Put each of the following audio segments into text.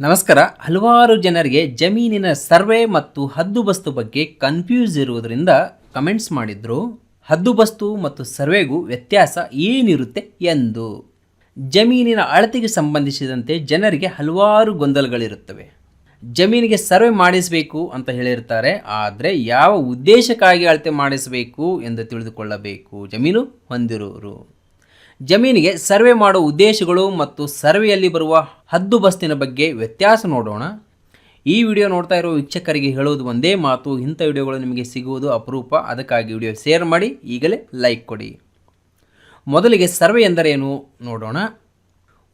ನಮಸ್ಕಾರ. ಹಲವಾರು ಜನರಿಗೆ ಜಮೀನಿನ ಸರ್ವೆ ಮತ್ತು ಹದ್ದುಬಸ್ತು ಬಗ್ಗೆ ಕನ್ಫ್ಯೂಸ್ ಇರುವುದರಿಂದ ಕಮೆಂಟ್ಸ್ ಮಾಡಿದ್ರು. ಹದ್ದುಬಸ್ತು ಮತ್ತು ಸರ್ವೆಗೂ ವ್ಯತ್ಯಾಸ ಏನಿರುತ್ತೆ ಎಂದು. ಜಮೀನಿನ ಅಳತೆಗೆ ಸಂಬಂಧಿಸಿದಂತೆ ಜನರಿಗೆ ಹಲವಾರು ಗೊಂದಲಗಳಿರುತ್ತವೆ. ಜಮೀನಿಗೆ ಸರ್ವೆ ಮಾಡಿಸಬೇಕು ಅಂತ ಹೇಳಿರ್ತಾರೆ. ಆದರೆ ಯಾವ ಉದ್ದೇಶಕ್ಕಾಗಿ ಅಳತೆ ಮಾಡಿಸಬೇಕು ಎಂದು ತಿಳಿದುಕೊಳ್ಳಬೇಕು. ಜಮೀನು ಹೊಂದಿರುವರು ಜಮೀನಿಗೆ ಸರ್ವೆ ಮಾಡುವ ಉದ್ದೇಶಗಳು ಮತ್ತು ಸರ್ವೆಯಲ್ಲಿ ಬರುವ ಹದ್ದುಬಸ್ತಿನ ಬಗ್ಗೆ ವ್ಯತ್ಯಾಸ ನೋಡೋಣ. ಈ ವಿಡಿಯೋ ನೋಡ್ತಾ ಇರೋ ವೀಕ್ಷಕರಿಗೆ ಹೇಳೋದು ಒಂದೇ ಮಾತು, ಇಂಥ ವಿಡಿಯೋಗಳು ನಿಮಗೆ ಸಿಗುವುದು ಅಪರೂಪ. ಅದಕ್ಕಾಗಿ ವಿಡಿಯೋ ಶೇರ್ ಮಾಡಿ, ಈಗಲೇ ಲೈಕ್ ಕೊಡಿ. ಮೊದಲಿಗೆ ಸರ್ವೆ ಎಂದರೇನು ನೋಡೋಣ.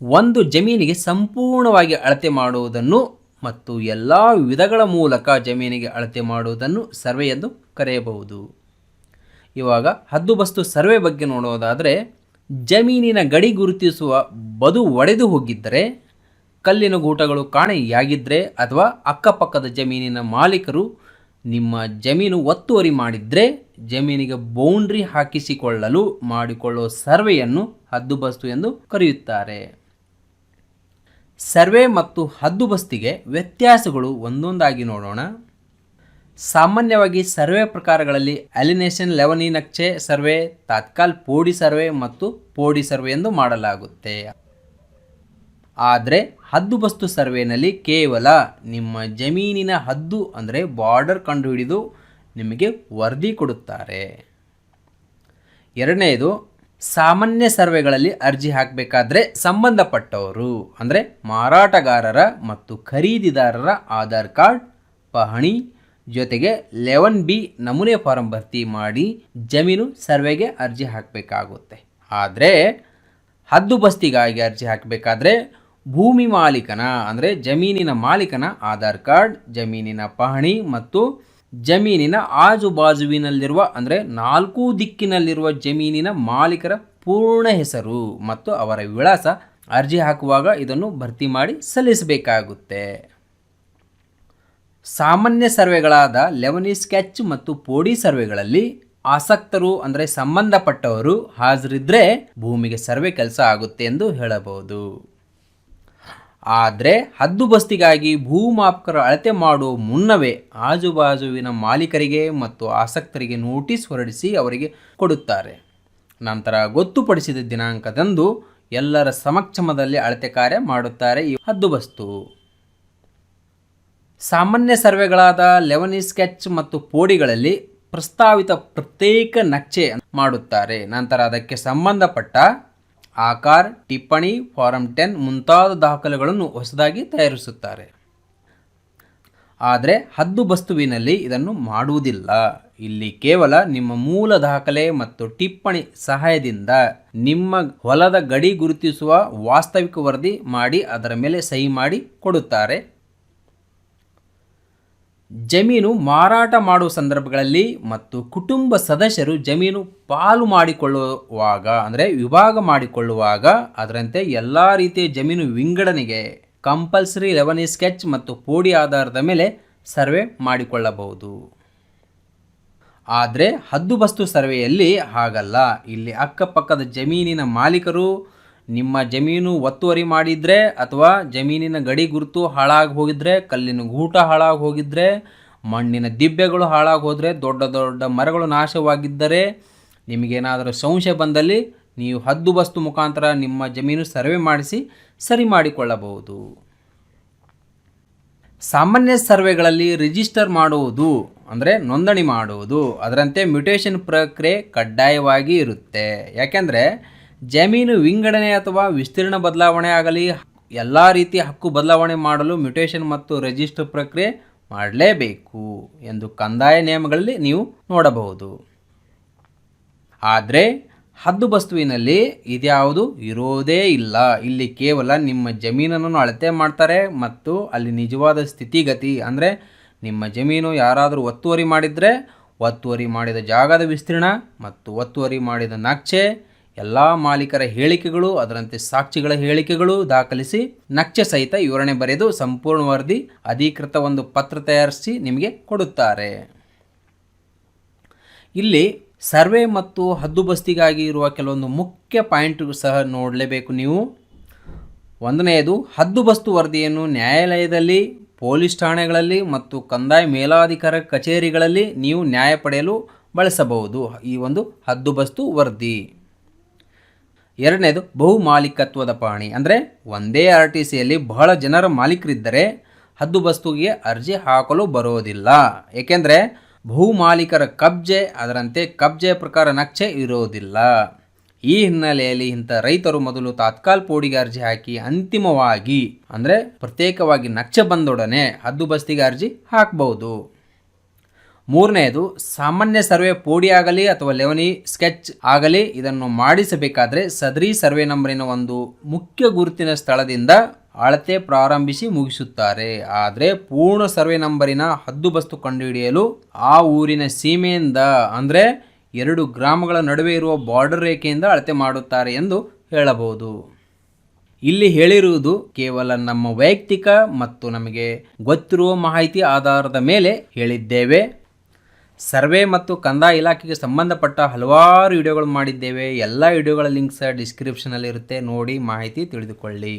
ಒಂದು ಜಮೀನಿಗೆ ಸಂಪೂರ್ಣವಾಗಿ ಅಳತೆ ಮಾಡುವುದನ್ನು ಮತ್ತು ಎಲ್ಲ ವಿಧಗಳ ಮೂಲಕ ಜಮೀನಿಗೆ ಅಳತೆ ಮಾಡುವುದನ್ನು ಸರ್ವೆ ಎಂದು ಕರೆಯಬಹುದು. ಇವಾಗ ಹದ್ದುಬಸ್ತು ಸರ್ವೆ ಬಗ್ಗೆ ನೋಡೋದಾದರೆ ಜಮೀನಿನ ಗಡಿ ಗುರುತಿಸುವ ಬದು ಒಡೆದು ಹೋಗಿದ್ದರೆ, ಕಲ್ಲಿನ ಗೂಟಗಳು ಕಾಣೆಯಾಗಿದ್ದರೆ ಅಥವಾ ಅಕ್ಕಪಕ್ಕದ ಜಮೀನಿನ ಮಾಲೀಕರು ನಿಮ್ಮ ಜಮೀನು ಒತ್ತುವರಿ ಮಾಡಿದರೆ, ಜಮೀನಿಗೆ ಬೌಂಡ್ರಿ ಹಾಕಿಸಿಕೊಳ್ಳಲು ಮಾಡಿಕೊಳ್ಳುವ ಸರ್ವೆಯನ್ನು ಹದ್ದುಬಸ್ತು ಎಂದು ಕರೆಯುತ್ತಾರೆ. ಸರ್ವೆ ಮತ್ತು ಹದ್ದುಬಸ್ತಿಗೆ ವ್ಯತ್ಯಾಸಗಳು ಒಂದೊಂದಾಗಿ ನೋಡೋಣ. ಸಾಮಾನ್ಯವಾಗಿ ಸರ್ವೆ ಪ್ರಕಾರಗಳಲ್ಲಿ ಅಲಿನೇಷನ್ ಲೆವನಿ ನಕ್ಷೆ ಸರ್ವೆ, ತಾತ್ಕಾಲ್ ಪೋಡಿ ಸರ್ವೆ ಮತ್ತು ಪೋಡಿ ಸರ್ವೆ ಎಂದು ಮಾಡಲಾಗುತ್ತೆ. ಆದರೆ ಹದ್ದುಬಸ್ತು ಸರ್ವೆನಲ್ಲಿ ಕೇವಲ ನಿಮ್ಮ ಜಮೀನಿನ ಹದ್ದು ಅಂದರೆ ಬಾರ್ಡರ್ ಕಂಡುಹಿಡಿದು ನಿಮಗೆ ವರದಿ ಕೊಡುತ್ತಾರೆ. ಎರಡನೆಯದು ಸಾಮಾನ್ಯ ಸರ್ವೆಗಳಲ್ಲಿ ಅರ್ಜಿ ಹಾಕಬೇಕಾದ್ರೆ ಸಂಬಂಧಪಟ್ಟವರು ಅಂದರೆ ಮಾರಾಟಗಾರರ ಮತ್ತು ಖರೀದಿದಾರರ ಆಧಾರ್ ಕಾರ್ಡ್, ಪಹಣಿ ಜೊತೆಗೆ ಲೆವೆನ್ ಬಿ ನಮೂನೆ ಫಾರಂ ಭರ್ತಿ ಮಾಡಿ ಜಮೀನು ಸರ್ವೆಗೆ ಅರ್ಜಿ ಹಾಕಬೇಕಾಗುತ್ತೆ. ಆದರೆ ಹದ್ದುಬಸ್ತಿಗಾಗಿ ಅರ್ಜಿ ಹಾಕಬೇಕಾದ್ರೆ ಭೂಮಿ ಮಾಲೀಕನ, ಅಂದರೆ ಜಮೀನಿನ ಮಾಲೀಕನ ಆಧಾರ್ ಕಾರ್ಡ್, ಜಮೀನಿನ ಪಹಣಿ ಮತ್ತು ಜಮೀನಿನ ಆಜುಬಾಜುವಿನಲ್ಲಿರುವ, ಅಂದರೆ ನಾಲ್ಕು ದಿಕ್ಕಿನಲ್ಲಿರುವ ಜಮೀನಿನ ಮಾಲೀಕರ ಪೂರ್ಣ ಹೆಸರು ಮತ್ತು ಅವರ ವಿಳಾಸ ಅರ್ಜಿ ಹಾಕುವಾಗ ಇದನ್ನು ಭರ್ತಿ ಮಾಡಿ ಸಲ್ಲಿಸಬೇಕಾಗುತ್ತೆ. ಸಾಮಾನ್ಯ ಸರ್ವೆಗಳಾದ ಲೆವನಿ ಸ್ಕೆಚ್ ಮತ್ತು ಪೋಡಿ ಸರ್ವೆಗಳಲ್ಲಿ ಆಸಕ್ತರು ಅಂದರೆ ಸಂಬಂಧಪಟ್ಟವರು ಹಾಜರಿದ್ರೆ ಭೂಮಿಗೆ ಸರ್ವೆ ಕೆಲಸ ಆಗುತ್ತೆ ಎಂದು ಹೇಳಬಹುದು. ಆದರೆ ಹದ್ದುಬಸ್ತಿಗಾಗಿ ಭೂಮಾಪಕರ ಅಳತೆ ಮಾಡುವ ಮುನ್ನವೇ ಆಜುಬಾಜುವಿನ ಮಾಲೀಕರಿಗೆ ಮತ್ತು ಆಸಕ್ತರಿಗೆ ನೋಟಿಸ್ ಹೊರಡಿಸಿ ಅವರಿಗೆ ಕೊಡುತ್ತಾರೆ. ನಂತರ ಗೊತ್ತುಪಡಿಸಿದ ದಿನಾಂಕದಂದು ಎಲ್ಲರ ಸಮಕ್ಷಮದಲ್ಲಿ ಅಳತೆ ಕಾರ್ಯ ಮಾಡುತ್ತಾರೆ ಈ ಹದ್ದುಬಸ್ತು ಸಾಮಾನ್ಯ ಸರ್ವೆಗಳಾದ ಲೆವನಿ ಸ್ಕೆಚ್ ಮತ್ತು ಪೋಡಿಗಳಲ್ಲಿ ಪ್ರಸ್ತಾವಿತ ಪ್ರತ್ಯೇಕ ನಕ್ಷೆ ಮಾಡುತ್ತಾರೆ. ನಂತರ ಅದಕ್ಕೆ ಸಂಬಂಧಪಟ್ಟ ಆಕಾರ, ಟಿಪ್ಪಣಿ, ಫಾರಂ ಟೆನ್ ಮುಂತಾದ ದಾಖಲೆಗಳನ್ನು ಹೊಸದಾಗಿ ತಯಾರಿಸುತ್ತಾರೆ. ಆದರೆ ಹದ್ದು ಬಸ್ತುವಿನಲ್ಲಿ ಇದನ್ನು ಮಾಡುವುದಿಲ್ಲ. ಇಲ್ಲಿ ಕೇವಲ ನಿಮ್ಮ ಮೂಲ ದಾಖಲೆ ಮತ್ತು ಟಿಪ್ಪಣಿ ಸಹಾಯದಿಂದ ನಿಮ್ಮ ಹೊಲದ ಗಡಿ ಗುರುತಿಸುವ ವಾಸ್ತವಿಕ ವರದಿ ಮಾಡಿ ಅದರ ಮೇಲೆ ಸಹಿ ಮಾಡಿ ಕೊಡುತ್ತಾರೆ. ಜಮೀನು ಮಾರಾಟ ಮಾಡುವ ಸಂದರ್ಭಗಳಲ್ಲಿ ಮತ್ತು ಕುಟುಂಬ ಸದಸ್ಯರು ಜಮೀನು ಪಾಲು ಮಾಡಿಕೊಳ್ಳುವಾಗ, ಅಂದರೆ ವಿಭಾಗ ಮಾಡಿಕೊಳ್ಳುವಾಗ, ಅದರಂತೆ ಎಲ್ಲ ರೀತಿಯ ಜಮೀನು ವಿಂಗಡಣೆಗೆ ಕಂಪಲ್ಸರಿ ರೆವನ್ಯೂ ಸ್ಕೆಚ್ ಮತ್ತು ಪೋಡಿ ಆಧಾರದ ಮೇಲೆ ಸರ್ವೆ ಮಾಡಿಕೊಳ್ಳಬಹುದು. ಆದರೆ ಹದ್ದುಬಸ್ತು ಸರ್ವೆಯಲ್ಲಿ ಹಾಗಲ್ಲ. ಇಲ್ಲಿ ಅಕ್ಕಪಕ್ಕದ ಜಮೀನಿನ ಮಾಲೀಕರು ನಿಮ್ಮ ಜಮೀನು ಒತ್ತುವರಿ ಮಾಡಿದರೆ ಅಥವಾ ಜಮೀನಿನ ಗಡಿ ಗುರುತು ಹಾಳಾಗಿ ಹೋಗಿದ್ರೆ, ಕಲ್ಲಿನ ಗೂಟ ಹಾಳಾಗಿ ಹೋಗಿದ್ರೆ, ಮಣ್ಣಿನ ದಿಬ್ಬೆಗಳು ಹಾಳಾಗಿ ಹೋದರೆ, ದೊಡ್ಡ ದೊಡ್ಡ ಮರಗಳು ನಾಶವಾಗಿದ್ದರೆ ನಿಮಗೇನಾದರೂ ಸಂಶಯ ಬಂದಲ್ಲಿ ನೀವು ಹದ್ದುಬಸ್ತು ಮುಖಾಂತರ ನಿಮ್ಮ ಜಮೀನು ಸರ್ವೆ ಮಾಡಿಸಿ ಸರಿ ಮಾಡಿಕೊಳ್ಳಬಹುದು. ಸಾಮಾನ್ಯ ಸರ್ವೆಗಳಲ್ಲಿ ರಿಜಿಸ್ಟರ್ ಮಾಡುವುದು ಅಂದರೆ ನೋಂದಣಿ ಮಾಡುವುದು. ಅದರಂತೆ ಮ್ಯೂಟೇಷನ್ ಪ್ರಕ್ರಿಯೆ ಕಡ್ಡಾಯವಾಗಿ ಇರುತ್ತೆ. ಯಾಕೆಂದರೆ ಜಮೀನು ವಿಂಗಡಣೆ ಅಥವಾ ವಿಸ್ತೀರ್ಣ ಬದಲಾವಣೆ ಆಗಲಿ, ಎಲ್ಲ ರೀತಿಯ ಹಕ್ಕು ಬದಲಾವಣೆ ಮಾಡಲು ಮ್ಯುಟೇಷನ್ ಮತ್ತು ರಿಜಿಸ್ಟರ್ ಪ್ರಕ್ರಿಯೆ ಮಾಡಲೇಬೇಕು ಎಂದು ಕಂದಾಯ ನಿಯಮಗಳಲ್ಲಿ ನೀವು ನೋಡಬಹುದು. ಆದರೆ ಹದ್ದುಬಸ್ತುವಿನಲ್ಲಿ ಇದ್ಯಾವುದು ಇರೋದೇ ಇಲ್ಲ. ಇಲ್ಲಿ ಕೇವಲ ನಿಮ್ಮ ಜಮೀನನ್ನು ಅಳತೆ ಮಾಡ್ತಾರೆ ಮತ್ತು ಅಲ್ಲಿ ನಿಜವಾದ ಸ್ಥಿತಿಗತಿ, ಅಂದರೆ ನಿಮ್ಮ ಜಮೀನು ಯಾರಾದರೂ ಒತ್ತುವರಿ ಮಾಡಿದರೆ, ಒತ್ತುವರಿ ಮಾಡಿದ ಜಾಗದ ವಿಸ್ತೀರ್ಣ ಮತ್ತು ಒತ್ತುವರಿ ಮಾಡಿದ ನಕ್ಷೆ ಎಲ್ಲ ಮಾಲೀಕರ ಹೇಳಿಕೆಗಳು, ಅದರಂತೆ ಸಾಕ್ಷಿಗಳ ಹೇಳಿಕೆಗಳು ದಾಖಲಿಸಿ ನಕ್ಷೆ ಸಹಿತ ವಿವರಣೆ ಬರೆದು ಸಂಪೂರ್ಣ ವರದಿ, ಅಧಿಕೃತ ಒಂದು ಪತ್ರ ತಯಾರಿಸಿ ನಿಮಗೆ ಕೊಡುತ್ತಾರೆ. ಇಲ್ಲಿ ಸರ್ವೆ ಮತ್ತು ಹದ್ದುಬಸ್ತಿಗಾಗಿ ಇರುವ ಕೆಲವೊಂದು ಮುಖ್ಯ ಪಾಯಿಂಟ್ ಸಹ ನೋಡಲೇಬೇಕು ನೀವು. ಒಂದನೆಯದು, ಹದ್ದುಬಸ್ತು ವರದಿಯನ್ನು ನ್ಯಾಯಾಲಯದಲ್ಲಿ, ಪೊಲೀಸ್ ಠಾಣೆಗಳಲ್ಲಿ ಮತ್ತು ಕಂದಾಯ ಮೇಲಾಧಿಕಾರ ಕಚೇರಿಗಳಲ್ಲಿ ನೀವು ನ್ಯಾಯ ಪಡೆಯಲು ಬಳಸಬಹುದು. ಈ ಒಂದು ಹದ್ದುಬಸ್ತು ವರದಿ. ಎರಡನೇದು ಬಹು ಮಾಲೀಕತ್ವದ ಪಾಣಿ. ಅಂದರೆ ಒಂದೇ ಆರ್ ಟಿ ಸಿಯಲ್ಲಿ ಬಹಳ ಜನರ ಮಾಲೀಕರಿದ್ದರೆ ಹದ್ದುಬಸ್ತುಗೆ ಅರ್ಜಿ ಹಾಕಲು ಬರೋದಿಲ್ಲ. ಏಕೆಂದರೆ ಬಹು ಮಾಲೀಕರ ಕಬ್ಜೆ, ಅದರಂತೆ ಕಬ್ಜೆ ಪ್ರಕಾರ ನಕ್ಷೆ ಇರೋದಿಲ್ಲ. ಈ ಹಿನ್ನೆಲೆಯಲ್ಲಿ ಇಂಥ ರೈತರು ಮೊದಲು ತಾತ್ಕಾಲ್ ಪೋಡಿಗೆ ಅರ್ಜಿ ಹಾಕಿ ಅಂತಿಮವಾಗಿ, ಅಂದರೆ ಪ್ರತ್ಯೇಕವಾಗಿ ನಕ್ಷೆ ಬಂದೊಡನೆ ಹದ್ದುಬಸ್ತಿಗೆ ಅರ್ಜಿ ಹಾಕಬಹುದು ಮೂರನೆಯದು, ಸಾಮಾನ್ಯ ಸರ್ವೆ ಪೋಡಿ ಆಗಲಿ ಅಥವಾ ಲೆವನಿ ಸ್ಕೆಚ್ ಆಗಲಿ, ಇದನ್ನು ಮಾಡಿಸಬೇಕಾದ್ರೆ ಸದರಿ ಸರ್ವೆ ನಂಬರಿನ ಒಂದು ಮುಖ್ಯ ಗುರುತಿನ ಸ್ಥಳದಿಂದ ಅಳತೆ ಪ್ರಾರಂಭಿಸಿ ಮುಗಿಸುತ್ತಾರೆ. ಆದರೆ ಪೂರ್ಣ ಸರ್ವೆ ನಂಬರಿನ ಹದ್ದುಬಸ್ತು ಕಂಡುಹಿಡಿಯಲು ಆ ಊರಿನ ಸೀಮೆಯಿಂದ, ಅಂದರೆ ಎರಡು ಗ್ರಾಮಗಳ ನಡುವೆ ಇರುವ ಬಾರ್ಡರ್ ರೇಖೆಯಿಂದ ಅಳತೆ ಮಾಡುತ್ತಾರೆ ಎಂದು ಹೇಳಬಹುದು. ಇಲ್ಲಿ ಹೇಳಿರುವುದು ಕೇವಲ ನಮ್ಮ ವೈಯಕ್ತಿಕ ಮತ್ತು ನಮಗೆ ಗೊತ್ತಿರುವ ಮಾಹಿತಿ ಆಧಾರದ ಮೇಲೆ ಹೇಳಿದ್ದೇವೆ. ಸರ್ವೆ ಮತ್ತು ಕಂದಾಯ ಇಲಾಖೆಗೆ ಸಂಬಂಧಪಟ್ಟ ಹಲವಾರು ವಿಡಿಯೋಗಳು ಮಾಡಿದ್ದೇವೆ. ಎಲ್ಲ ವಿಡಿಯೋಗಳ ಲಿಂಕ್ಸ್ ಡಿಸ್ಕ್ರಿಪ್ಷನಲ್ಲಿರುತ್ತೆ. ನೋಡಿ ಮಾಹಿತಿ ತಿಳಿದುಕೊಳ್ಳಿ.